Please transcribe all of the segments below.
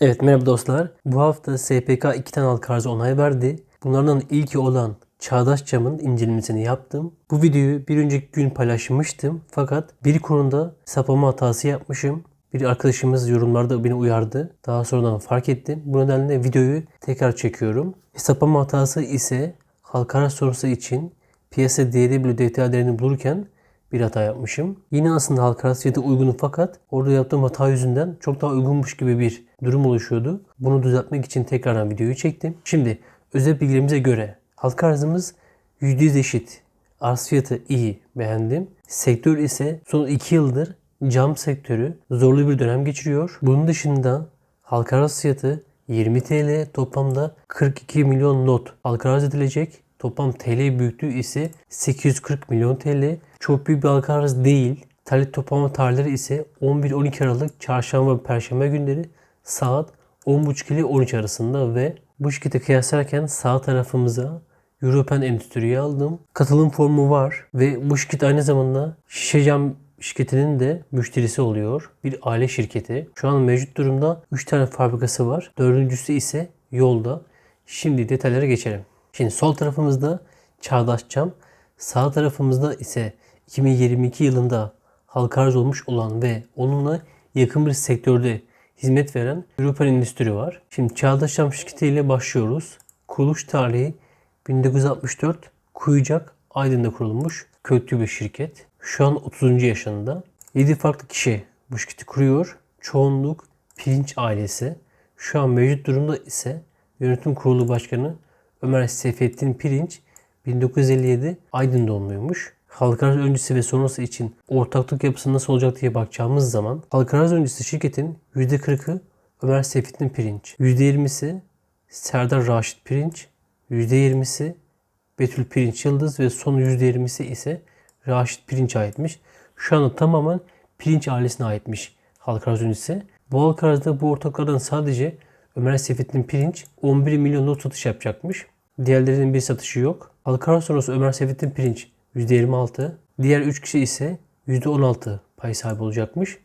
Evet merhaba dostlar. Bu hafta SPK iki tane halka arzı onay verdi. Bunlardan ilki olan Çağdaş Cam'ın incelemesini yaptım. Bu videoyu bir önceki gün paylaşmıştım. Fakat bir konuda sapama hatası yapmışım. Bir arkadaşımız yorumlarda beni uyardı. Daha sonradan fark ettim. Bu nedenle videoyu tekrar çekiyorum. Hesapama hatası ise halka sonrası için piyasa değeri bölü DTA değerini bulurken bir hata yapmışım. Yine aslında halka arz fiyatı uygunum fakat orada yaptığım hata yüzünden çok daha uygunmuş gibi bir durum oluşuyordu. Bunu düzeltmek için tekrardan videoyu çektim. Şimdi özel bilgilerimize göre halka arzımız %100 eşit. Arz fiyatı iyi, beğendim. Sektör ise son 2 yıldır cam sektörü zorlu bir dönem geçiriyor. Bunun dışında halka arz fiyatı 20 TL toplamda 42 milyon not halka arz edilecek. Toplam TL büyüklüğü ise 840 milyon TL. Çok büyük bir halka arz değil. Talep toplama tarihleri ise 11-12 Aralık çarşamba ve perşembe günleri saat 10.30 ile 13 arasında ve bu şirkete kıyaslarken sağ tarafımıza European Endüstri'yi aldım. Katılım formu var ve bu şirket aynı zamanda şişe cam şirketinin de müşterisi oluyor. Bir aile şirketi. Şu an mevcut durumda 3 tane fabrikası var. Dördüncüsü ise yolda. Şimdi detaylara geçelim. Şimdi sol tarafımızda Çağdaş Cam, sağ tarafımızda ise 2022 yılında halka arz olmuş olan ve onunla yakın bir sektörde hizmet veren European Endüstri var. Şimdi Çağdaş Cam şirketi ile başlıyoruz. Kuruluş tarihi 1964 Kuyucak Aydın'da kurulmuş köklü bir şirket. Şu an 30. yaşında. 7 farklı kişi bu şirketi kuruyor. Çoğunluk Pirinç ailesi. Şu an mevcut durumda ise yönetim kurulu başkanı Ömer Seyfettin Pirinç 1957 Aydın doğumluymuş. Halka arz öncesi ve sonrası için ortaklık yapısı nasıl olacak diye bakacağımız zaman halka arz öncesi şirketin %40'ı Ömer Seyfettin Pirinç, %20'si Serdar Raşit Pirinç, %20'si Betül Pirinç Yıldız ve son %20'si ise Raşit Pirinç aitmiş. Şu anda tamamen Pirinç ailesine aitmiş halka arz öncesi. Bu halka arzda bu ortaklardan sadece Ömer Seyfettin Pirinç 11 milyon not satış yapacakmış. Diğerlerinin bir satışı yok. Halka arz sonrası Ömer Seyfettin Pirinç %26. Diğer 3 kişi ise %16 pay sahibi olacakmış.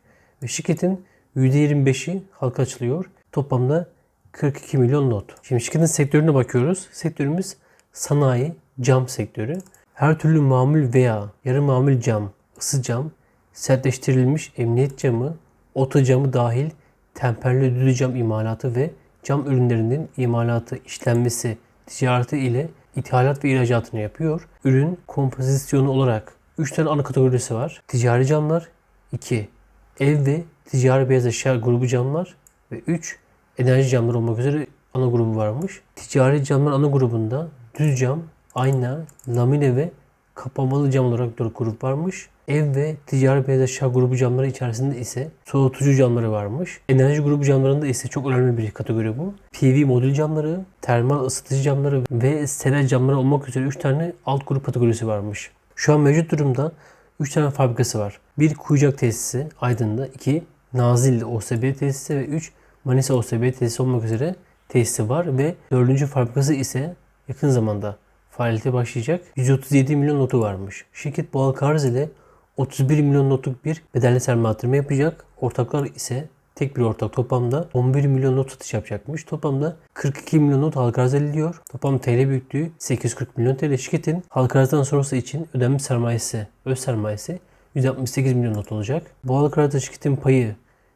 Ve şirketin %25'i halka açılıyor. Toplamda 42 milyon not. Şimdi şirketin sektörüne bakıyoruz. Sektörümüz sanayi, cam sektörü. Her türlü mamul veya yarı mamul cam, ısı cam, sertleştirilmiş emniyet camı, oto camı dahil temperli düdü cam imalatı ve cam ürünlerinin imalatı, işlenmesi, ticareti ile ithalat ve ihracatını yapıyor. Ürün kompozisyonu olarak 3 tane ana kategorisi var. Ticari camlar, 2 ev ve ticari beyaz eşya grubu camlar ve 3 enerji camları olmak üzere ana grubu varmış. Ticari camlar ana grubunda düz cam, ayna, lamine ve kapamalı cam olarak 4 grup varmış. Ev ve ticari beyaz eşya grubu camları içerisinde ise soğutucu camları varmış. Enerji grubu camlarında ise çok önemli bir kategori bu. PV modül camları, termal ısıtıcı camları ve steril camları olmak üzere 3 tane alt grup kategorisi varmış. Şu an mevcut durumda 3 tane fabrikası var. Bir Kuyucak tesisi Aydın'da, 2 Nazilli OSB tesisi ve 3 Manisa OSB tesisi olmak üzere tesisi var ve 4. fabrikası ise yakın zamanda faaliyete başlayacak. 137 milyon notu varmış. Şirket bu halka arz ile 31 milyon notluk bir bedelli sermaye yatırımı yapacak. Ortaklar ise tek bir ortak toplamda 11 milyon not satış yapacakmış. Toplamda 42 milyon not halka arz ediliyor. Toplam TL büyüklüğü 840 milyon TL. Şirketin halka arzdan sonrası için ödenmiş sermayesi, öz sermayesi 168 milyon not olacak. Bu halka arzda şirketin payı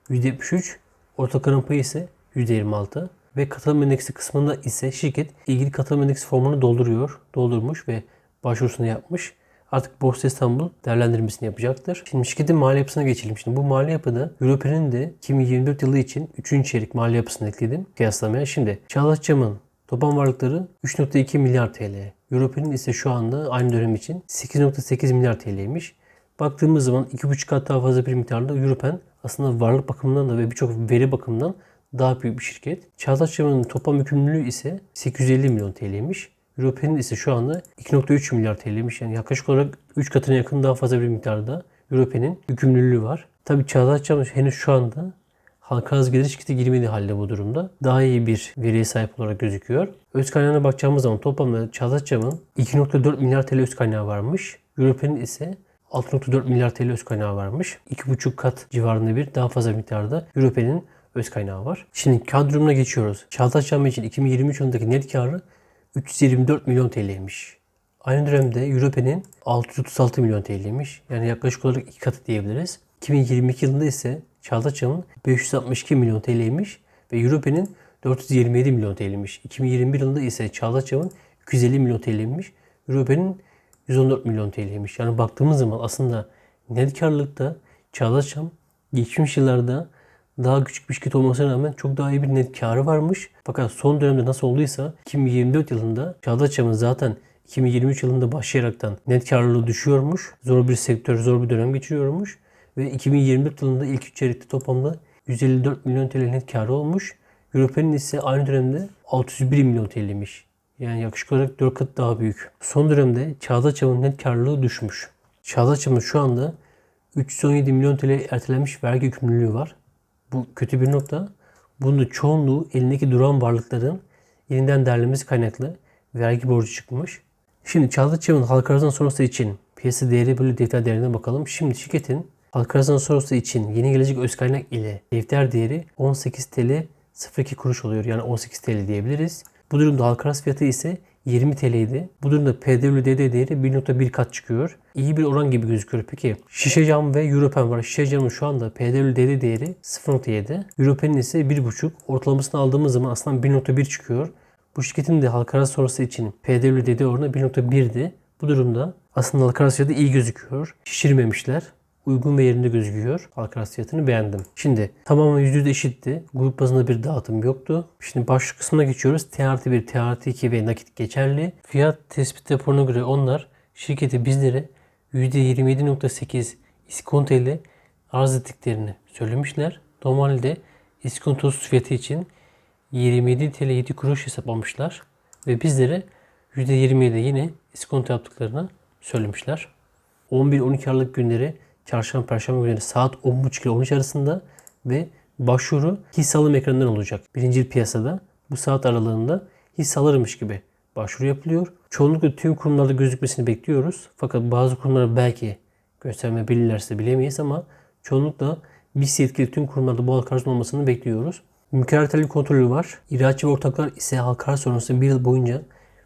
%73, ortakların payı ise %26 ve katılım endeksi kısmında ise şirket ilgili katılım endeksi formunu dolduruyor, doldurmuş ve başvurusunu yapmış. Artık Borsa İstanbul değerlendirmesini yapacaktır. Şimdi şirketin mali yapısına geçelim. Şimdi bu mali yapıda Europe'nin de 2024 yılı için 3. çeyrek mali yapısını ekledim kıyaslamaya. Şimdi Çağdaş Cam'ın toplam varlıkları 3.2 milyar TL. Europe'nin ise şu anda aynı dönem için 8.8 milyar TL'ymiş. Baktığımız zaman 2.5 kat daha fazla bir miktarda Europen aslında varlık bakımından da ve birçok veri bakımından daha büyük bir şirket. Çağdaş Cam'ın toplam yükümlülüğü ise 850 milyon TL'ymiş. Europe'nin ise şu anda 2.3 milyar TL'ymiş. Yani yaklaşık olarak 3 katına yakın daha fazla bir miktarda Europe'nin yükümlülüğü var. Tabii Çağdaş Cam henüz şu anda halka arz gelir şirketi girmediği halde bu durumda. Daha iyi bir veriye sahip olarak gözüküyor. Öz kaynağına bakacağımız zaman toplamda Çağdaş Cam'ın 2.4 milyar TL öz kaynağı varmış. Europe'nin ise 6.4 milyar TL öz kaynağı varmış. 2.5 kat civarında bir daha fazla miktarda Europe'nin öz kaynağı var. Şimdi kar geçiyoruz. Çağdaş Cami için 2023 yılındaki net karı 324 milyon TL'ymiş. Aynı dönemde Europe'nin 636 milyon TL'ymiş. Yani yaklaşık olarak iki katı diyebiliriz. 2022 yılında ise Çağdaş Cam'ın 562 milyon TL'ymiş ve Europe'nin 427 milyon TL'ymiş. 2021 yılında ise Çağdaş Cam'ın 250 milyon TL'ymiş. Europe'nin 114 milyon TL'ymiş. Yani baktığımız zaman aslında net karlılıkta Çağdaş geçmiş yıllarda daha küçük bir şirket olmasına rağmen çok daha iyi bir net karı varmış. Fakat son dönemde nasıl olduysa 2024 yılında Çağdaş Cam'ın zaten 2023 yılında başlayaraktan net karlılığı düşüyormuş. Zor bir sektör, zor bir dönem geçiriyormuş. Ve 2024 yılında ilk 3 çeyrekte toplamda 154 milyon TL net karı olmuş. Europe'nin ise aynı dönemde 601 milyon TL'ymiş. Yani yaklaşık olarak 4 kat daha büyük. Son dönemde Çağdaş Cam'ın net karlılığı düşmüş. Çağdaş Cam'ın şu anda 317 milyon TL ertelenmiş vergi yükümlülüğü var. Bu kötü bir nokta. Bunun çoğunluğu elindeki duran varlıkların yeniden değerlenmesi kaynaklı vergi borcu çıkmış. Şimdi Çağdaş Cam'ın halka arzdan sonrası için piyasa değeri bölü defter değerine bakalım. Şimdi şirketin halka arzdan sonrası için yeni gelecek öz kaynak ile defter değeri 18 TL 02 kuruş oluyor. Yani 18 TL diyebiliriz. Bu durumda halka arz fiyatı ise 20 TL'ydi. Bu durumda PWDD değeri 1.1 kat çıkıyor. İyi bir oran gibi gözüküyor. Peki şişe cam ve Europen var. Şişe camın şu anda PWDD değeri 0.7. Europen'in ise 1.5. Ortalamasını aldığımız zaman aslında 1.1 çıkıyor. Bu şirketin de halka arz sonrası için PWDD oranı 1.1'di. Bu durumda aslında halka fiyatı iyi gözüküyor. Şişirmemişler uygun ve yerinde gözüküyor. Halka arz fiyatını beğendim. Şimdi tamamen %100 eşitti. Grup bazında bir dağıtım yoktu. Şimdi başlık kısmına geçiyoruz. T artı 1, T artı 2 ve nakit geçerli. Fiyat tespit raporuna göre onlar şirketi bizlere %27.8 iskonto ile arz ettiklerini söylemişler. Normalde iskontosuz fiyatı için 27 TL 7 kuruş hesaplamışlar. Ve bizlere %27 yine iskonto yaptıklarını söylemişler. 11-12 Aralık günleri çarşamba perşembe günleri saat 10.30 ile 13 arasında ve başvuru hisse alım ekranından olacak. Birinci piyasada bu saat aralığında hisse alırmış gibi başvuru yapılıyor. Çoğunlukla tüm kurumlarda gözükmesini bekliyoruz. Fakat bazı kurumlar belki göstermeyebilirlerse bilemeyiz ama çoğunlukla biz yetkili tüm kurumlarda bu halka olmasını bekliyoruz. Mükemmel telli kontrolü var. İhracatçı ve ortaklar ise halka arz sonrası bir yıl boyunca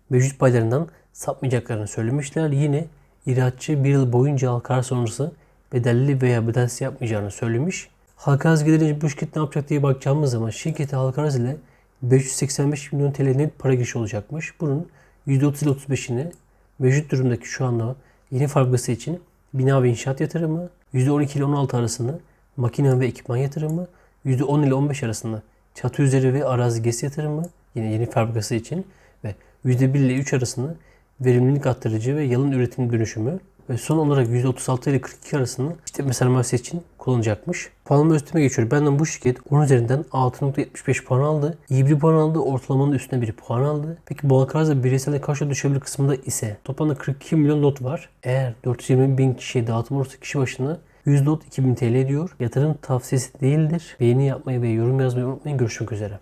mevcut paylarından sapmayacaklarını söylemişler. Yine İhracatçı bir yıl boyunca halka arz sonrası bedelli veya bedelsiz yapmayacağını söylemiş. Halka arz gelince bu şirket ne yapacak diye bakacağımız zaman şirketi halka arz ile 585 milyon TL net para girişi olacakmış. Bunun %30 ile 35'ini mevcut durumdaki şu anda yeni fabrikası için bina ve inşaat yatırımı, %12 ile 16 arasında makine ve ekipman yatırımı, %10 ile 15 arasında çatı üzeri ve arazi gesi yatırımı yine yeni fabrikası için ve %1 ile 3 arasında verimlilik arttırıcı ve yalın üretim dönüşümü ve son olarak %36 ile 42 arasında işletme sermayesi için kullanacakmış. Puanlama üstüme geçiyor. Benden bu şirket 10 üzerinden 6.75 puan aldı. İyi bir puan aldı. Ortalamanın üstüne bir puan aldı. Peki halka bireysel karşı düşebilir kısmında ise toplamda 42 milyon lot var. Eğer 420 bin kişiye dağıtım olursa kişi başına 100 lot 2000 TL ediyor. Yatırım tavsiyesi değildir. Beğeni yapmayı ve yorum yazmayı unutmayın. Görüşmek üzere.